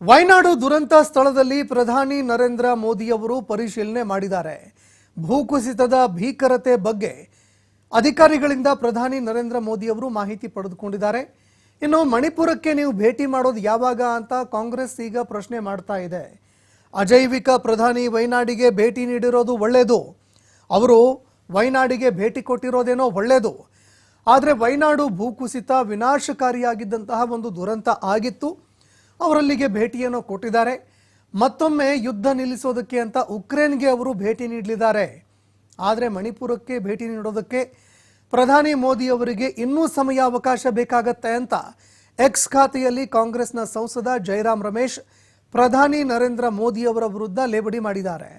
ವಯನಾಡು ದುರಂತ ಸ್ಥಳದಲ್ಲಿ ಪ್ರಧಾನಿ ನರೇಂದ್ರ ಮೋದಿಯವರು ಪರಿಶೀಲನೆ ಮಾಡಿದ್ದಾರೆ. ಭೂಕುಸಿತದ ಭೀಕರತೆ ಬಗ್ಗೆ ಅಧಿಕಾರಿಗಳಿಂದ ಪ್ರಧಾನಿ ನರೇಂದ್ರ ಮೋದಿಯವರು ಮಾಹಿತಿ ಪಡೆದುಕೊಂಡಿದ್ದಾರೆ. ಇನ್ನು ಮಣಿಪುರಕ್ಕೆ ನೀವು ಭೇಟಿ ಮಾಡೋದು ಯಾವಾಗ ಅಂತ ಕಾಂಗ್ರೆಸ್ ಈಗ ಪ್ರಶ್ನೆ ಮಾಡ್ತಾ ಇದೆ. ಅಜೈವಿಕ ಪ್ರಧಾನಿ ವಯನಾಡಿಗೆ ಭೇಟಿ ನೀಡಿರೋದು ಒಳ್ಳೆಯದು ಅವರು ವಯನಾಡಿಗೆ ಭೇಟಿ ಕೊಟ್ಟಿರೋದೇನೋ ಒಳ್ಳೆಯದು ಆದರೆ ವಯನಾಡು ಭೂಕುಸಿತ ವಿನಾಶಕಾರಿಯಾಗಿದ್ದಂತಹ ಒಂದು ದುರಂತ ಆಗಿತ್ತು. ಅವರಲ್ಲಿಗೆ ಭೇಟಿಯನ್ನು ಕೊಟ್ಟಿದ್ದಾರೆ. ಮತ್ತೊಮ್ಮೆ ಯುದ್ಧ ನಿಲ್ಲಿಸೋದಕ್ಕೆ ಅಂತ ಉಕ್ರೇನ್ಗೆ ಅವರು ಭೇಟಿ ನೀಡಲಿದ್ದಾರೆ. ಆದರೆ ಮಣಿಪುರಕ್ಕೆ ಭೇಟಿ ನೀಡೋದಕ್ಕೆ ಪ್ರಧಾನಿ ಮೋದಿ ಅವರಿಗೆ ಇನ್ನೂ ಸಮಯ ಅವಕಾಶ ಬೇಕಾಗತ್ತೆ ಅಂತ ಎಕ್ಸ್ ಖಾತೆಯಲ್ಲಿ ಕಾಂಗ್ರೆಸ್ನ ಸಂಸದ ಜಯರಾಮ್ ರಮೇಶ್, ಪ್ರಧಾನಿ ನರೇಂದ್ರ ಮೋದಿ ಅವರ ವಿರುದ್ಧ ಲೇಬಡಿ ಮಾಡಿದ್ದಾರೆ.